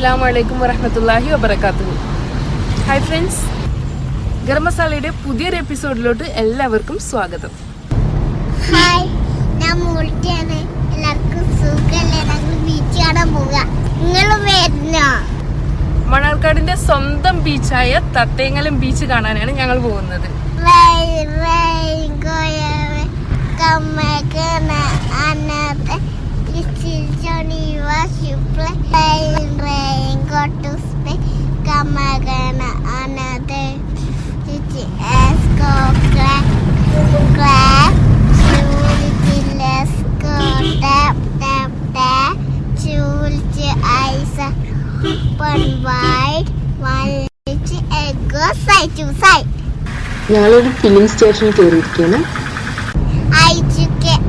അസ്സാം വലൈക്കും വറഹമത്തല്ലാഹി വബർക്കാത്തു ഹായ് ഫ്രണ്ട്സ് ഗരം മസാലയുടെ പുതിയൊരു എപ്പിസോഡിലോട്ട് എല്ലാവർക്കും സ്വാഗതം. ഹായ് ഞാൻ മൂളിക്കാണ് എല്ലാവർക്കും സുഖല്ലേ? ഞങ്ങൾ ബീച്ച് കാണാൻ പോവുക. നിങ്ങൾ വരുന്നോ? മണാർക്കാടിന്റെ സ്വന്തം ബീച്ചായ തത്തേങ്ങലം ബീച്ച് കാണാനാണ് ഞങ്ങൾ പോകുന്നത്. Rain, was you play. Rain, rain, go to space. Come again, another. This is go clap, clap. Chulchi, let's go tap, tap, tap. Chulchi, eyes open wide. One egg go side to side. ഞങ്ങളൊരു film സ്റ്റേഷനിൽ കയറിയിരിക്കുകയാണ് I took it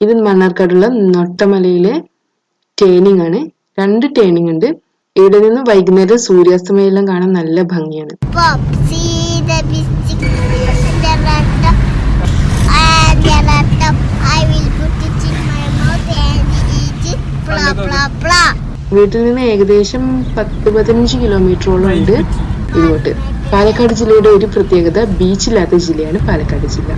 ഇത് മണ്ണാർക്കാടുള്ള നൊട്ടമലയിലെ turning ആണ്. രണ്ട് turning ഉണ്ട്. ഇവിടെ നിന്ന് വൈകുന്നേരം സൂര്യാസ്തമയം എല്ലാം കാണാൻ നല്ല ഭംഗിയാണ്. വീട്ടിൽ നിന്ന് ഏകദേശം പത്ത് പതിനഞ്ച് കിലോമീറ്ററോളം ഉണ്ട് ഇങ്ങോട്ട്. പാലക്കാട് ജില്ലയുടെ ഒരു പ്രത്യേകത ബീച്ചില്ലാത്ത ജില്ലയാണ് പാലക്കാട് ജില്ല.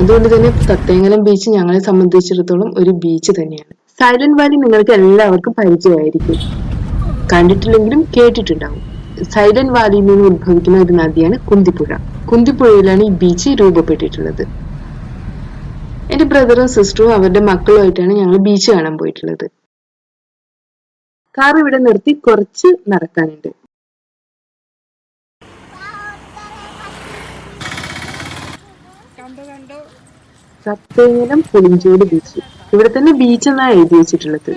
അതുകൊണ്ട് തന്നെ തത്തേങ്ങലം ബീച്ച് ഞങ്ങളെ സംബന്ധിച്ചിടത്തോളം ഒരു ബീച്ച് തന്നെയാണ്. സൈലന്റ് വാലി നിങ്ങൾക്ക് എല്ലാവർക്കും പരിചയമായിരിക്കും. കണ്ടിട്ടില്ലെങ്കിലും കേട്ടിട്ടുണ്ടാവും. സൈലന്റ് വാലിയിൽ നിന്ന് ഉത്ഭവിക്കുന്ന ഒരു നദിയാണ് കുന്തിപ്പുഴ. കുന്തിപ്പുഴയിലാണ് ഈ ബീച്ച് രൂപപ്പെട്ടിട്ടുള്ളത്. എന്റെ ബ്രദറും സിസ്റ്ററും അവരുടെ മക്കളുമായിട്ടാണ് ഞങ്ങൾ ബീച്ച് കാണാൻ പോയിട്ടുള്ളത്. കാർ ഇവിടെ നിർത്തി കുറച്ച് നടക്കാനുണ്ട്. സത്തേങ്ങലം പുളിഞ്ചോട് ബീച്ച്. ഇവിടെ തന്നെ ബീച്ച് എന്നാണ് എഴുതി വെച്ചിട്ടുള്ളത്.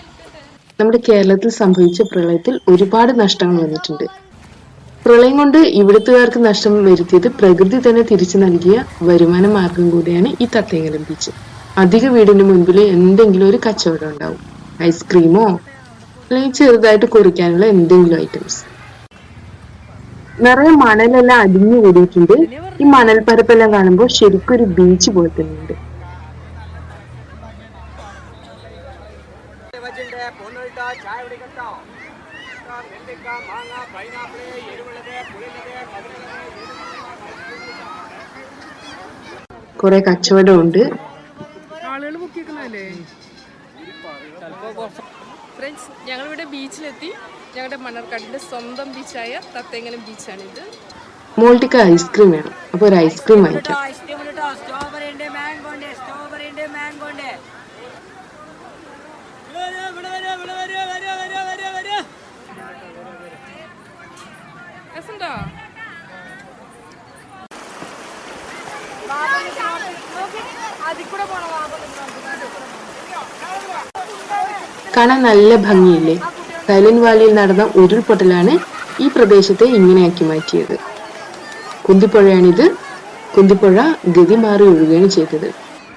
നമ്മുടെ കേരളത്തിൽ സംഭവിച്ച പ്രളയത്തിൽ ഒരുപാട് നഷ്ടങ്ങൾ വന്നിട്ടുണ്ട്. പ്രളയം കൊണ്ട് ഇവിടുത്തുകാർക്ക് നഷ്ടം വരുത്തിയത് പ്രകൃതി തന്നെ തിരിച്ചു നൽകിയ വരുമാന മാർഗം കൂടിയാണ് ഈ തത്തേങ്ങലം ബീച്ച് അധിക വീടിന് മുൻപിൽ എന്തെങ്കിലും ഒരു കച്ചവടം ഉണ്ടാവും. ഐസ്ക്രീമോ അല്ലെങ്കിൽ ചെറുതായിട്ട് കുറിക്കാനുള്ള എന്തെങ്കിലും ഐറ്റംസ് നിറയെ മണലെല്ലാം അടിഞ്ഞു കൂടിയിട്ടുണ്ട്. ഈ മണൽപ്പരപ്പെല്ലാം കാണുമ്പോൾ ശരിക്കും ഒരു ബീച്ച് പോലെ തന്നെയുണ്ട്. കൊറേ കച്ചവടമുണ്ട്. ഫ്രണ്ട്സ് ഞങ്ങളിവിടെ ബീച്ചിലെത്തി ഞങ്ങളുടെ മണ്ണാർക്കാടിന്റെ സ്വന്തം ബീച്ചായ തത്തേങ്ങലം ബീച്ചാണിത് മോൾട്ടിക്ക് ഐസ്ക്രീം വേണം. അപ്പൊ ഒരു ഐസ്ക്രീം വാങ്ങിക്കാം. കാണാൻ നല്ല ഭംഗിയില്ലേ? സൈലന്റ് വാലിയിൽ നടന്ന ഉരുൾപൊട്ടലാണ് ഈ പ്രദേശത്തെ ഇങ്ങനെയാക്കി മാറ്റിയത്. കുന്തിപ്പുഴയാണിത്. കുന്തിപ്പുഴ ഗതി മാറി ഒഴുകുകയാണ് ചെയ്തത്.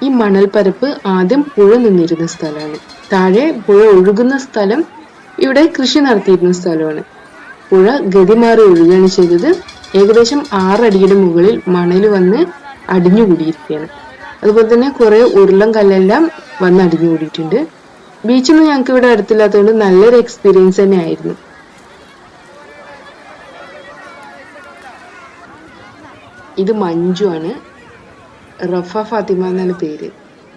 ഈ മണൽപ്പരപ്പ് ആദ്യം പുഴ നിന്നിരുന്ന സ്ഥലമാണ്. താഴെ പുഴ ഒഴുകുന്ന സ്ഥലം ഇവിടെ കൃഷി നടത്തിയിരുന്ന സ്ഥലമാണ്. പുഴ ഗതി മാറി ഒഴുകുകയാണ് ചെയ്തത്. ഏകദേശം ആറടിയുടെ മുകളിൽ മണൽ വന്ന് അടിഞ്ഞുകൂടിയിരിക്കുകയാണ്. അതുപോലെ തന്നെ കുറേ ഉരുളം കല്ലെല്ലാം വന്ന് അടിഞ്ഞുകൂടിയിട്ടുണ്ട്. ബീച്ചൊന്നും ഞങ്ങൾക്ക് ഇവിടെ അടുത്തില്ലാത്തതുകൊണ്ട് നല്ലൊരു എക്സ്പീരിയൻസ് തന്നെ ആയിരുന്നു ഇത് മഞ്ജു ആണ്. റഫ ഫാത്തിമ എന്നാണ് പേര്.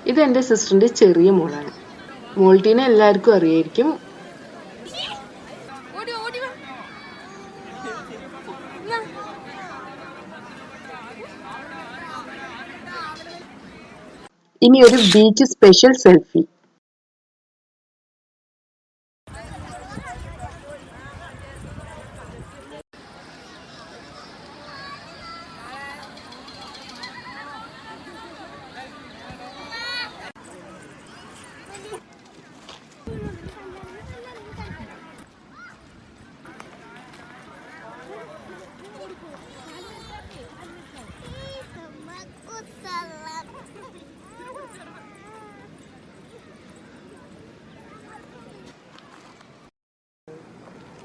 ഇത് എന്റെ സിസ്റ്ററിന്റെ ചെറിയ മോളാണ്. മോൾട്ടീനെ എല്ലാവർക്കും അറിയായിരിക്കും. ഇനി ഒരു ബീച്ച് സ്പെഷ്യൽ സെൽഫി.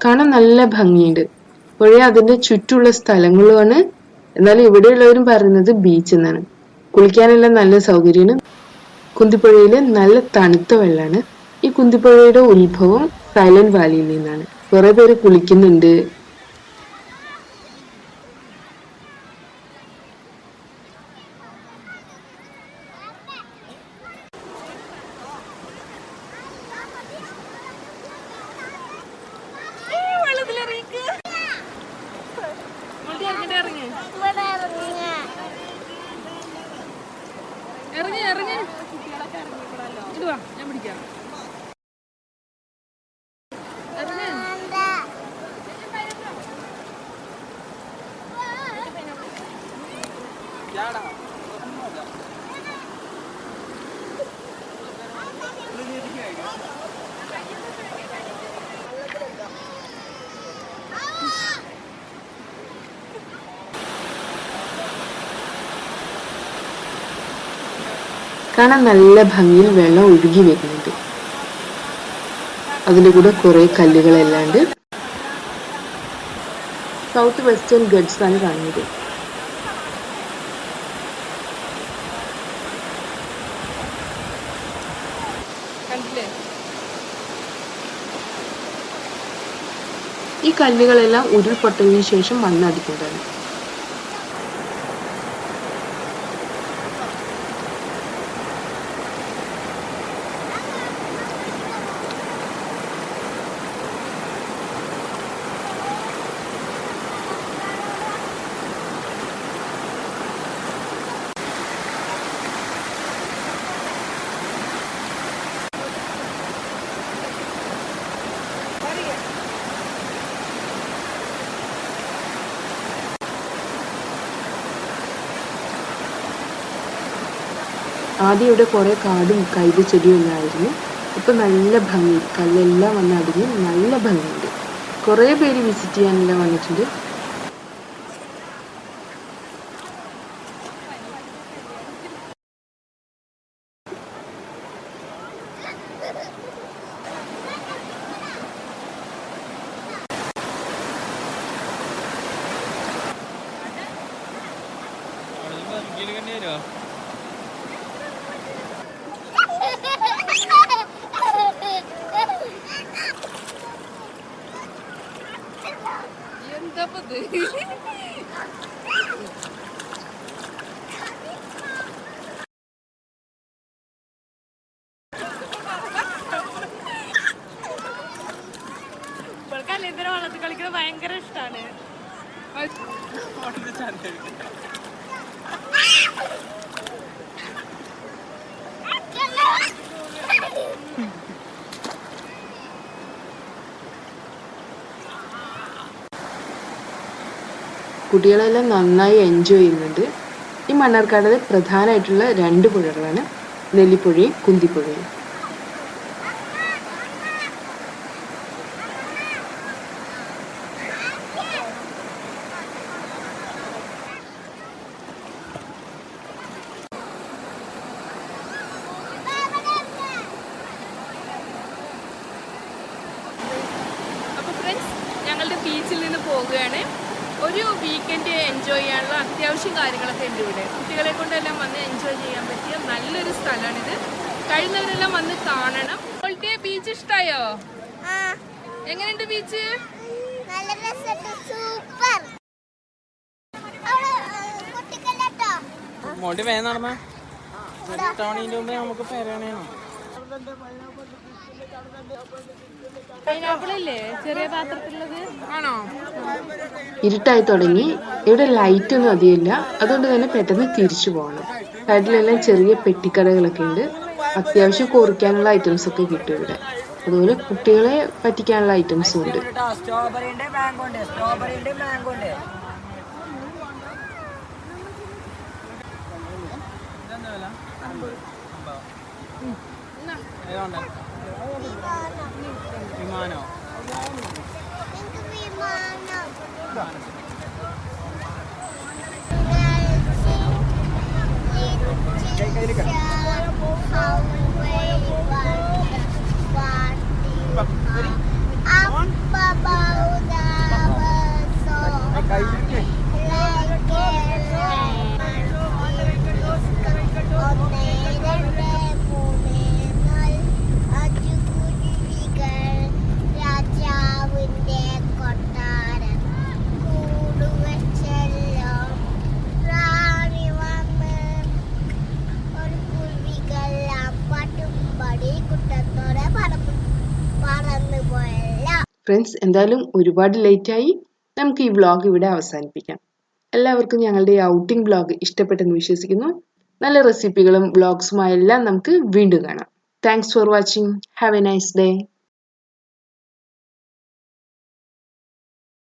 കാണാൻ നല്ല ഭംഗിയുണ്ട്. പുഴ അതിന്റെ ചുറ്റുള്ള സ്ഥലങ്ങളുമാണ്. എന്നാലും ഇവിടെയുള്ളവരും പറയുന്നത് ബീച്ച് എന്നാണ്. കുളിക്കാനെല്ലാം നല്ല സൗകര്യമാണ്. കുന്തിപ്പുഴയിൽ നല്ല തണുത്ത വെള്ളമാണ്. ഈ കുന്തിപ്പുഴയുടെ ഉത്ഭവം സൈലന്റ് വാലിയിൽ നിന്നാണ്. കുറെ പേര് കുളിക്കുന്നുണ്ട്. കാണാൻ നല്ല ഭംഗിയിൽ വെള്ളം ഒഴുകി വരുന്നുണ്ട്. അതിന്റെ കൂടെ കുറേ കല്ലുകളെല്ലാണ്ട് സൗത്ത് വെസ്റ്റേൺ ഗഡ്സ് ആണ് കാണുന്നത്. ഈ കല്ലുകളെല്ലാം ഉരുൾപൊട്ടലിന് ശേഷം മണ്ണടിക്കുന്നതാണ് ആദ്യം ഇവിടെ കുറേ കാടും കൈത ഉണ്ടായിരുന്നു ഇപ്പൊ നല്ല ഭംഗി കല്ലെല്ലാം വന്ന് അടിഞ്ഞ് നല്ല ഭംഗിയുണ്ട്. കുറേ പേര് വിസിറ്റ് ചെയ്യാനെല്ലാം വന്നിട്ടുണ്ട്. 잡아도 കുട്ടികളെല്ലാം നന്നായി എൻജോയ് ചെയ്യുന്നുണ്ട്. ഈ മണ്ണാർക്കാടിൽ പ്രധാനമായിട്ടുള്ള രണ്ട് പുഴകളാണ് നെല്ലിപ്പുഴയും കുന്തിപ്പുഴയും. ഞങ്ങളുടെ ബീച്ചിൽ നിന്ന് പോവുകയാണ്. ഒരു വീക്കെൻഡ് എൻജോയ് ചെയ്യാനുള്ള അത്യാവശ്യം കാര്യങ്ങളൊക്കെ ഉണ്ട് ഇവിടെ. കുട്ടികളെ കൊണ്ടെല്ലാം വന്ന് എൻജോയ് ചെയ്യാൻ പറ്റിയ നല്ലൊരു സ്ഥലമാണിത്. കഴിയുന്നവരെല്ലാം വന്ന് കാണണം. ഇപ്പോഴത്തെ ബീച്ച് ഇഷ്ടായോ? ആ, എങ്ങനെയുണ്ട് ബീച്ച് നല്ല സൂപ്പർ. വേഗം നടന്ന ടൗണിന്റെ മുമ്പ് നമുക്ക് പെരണേണോ ചെറിയ പാത്രത്തിലുള്ളത്? ആണോ? ഇരുട്ടായി തുടങ്ങി. ഇവിടെ ലൈറ്റ് ഒന്നും അധികമില്ല അതുകൊണ്ട് തന്നെ പെട്ടെന്ന് തിരിച്ചു പോകണം. സൈഡിലെല്ലാം ചെറിയ പെട്ടിക്കടകളൊക്കെ ഉണ്ട്. അത്യാവശ്യം കുറിക്കാനുള്ള ഐറ്റംസ് ഒക്കെ കിട്ടും ഇവിടെ. അതുപോലെ കുട്ടികളെ പറ്റിക്കാനുള്ള ഐറ്റംസും ഉണ്ട്. സ്ട്രോബെറി ഉണ്ട് മാംഗോ ഉണ്ട് സ്ട്രോബെറി ഉണ്ട് മാംഗോ ഉണ്ട് ഏതുണ്ട് വിമാനോ? എനിക്ക് വിമാനം ഒന്ന് രണ്ട് ഫ്രണ്ട്സ് എന്തായാലും ഒരുപാട് ലേറ്റായി നമുക്ക് ഈ വ്ളോഗ് ഇവിടെ അവസാനിപ്പിക്കാം. എല്ലാവർക്കും ഞങ്ങളുടെ ഈ ഔട്ടിംഗ് വ്ളോഗ് ഇഷ്ടപ്പെട്ടെന്ന് വിശ്വസിക്കുന്നു. നല്ല റെസിപ്പികളും വ്ളോഗ്സുമായെല്ലാം നമുക്ക് വീണ്ടും കാണാം. Thanks for watching have a nice day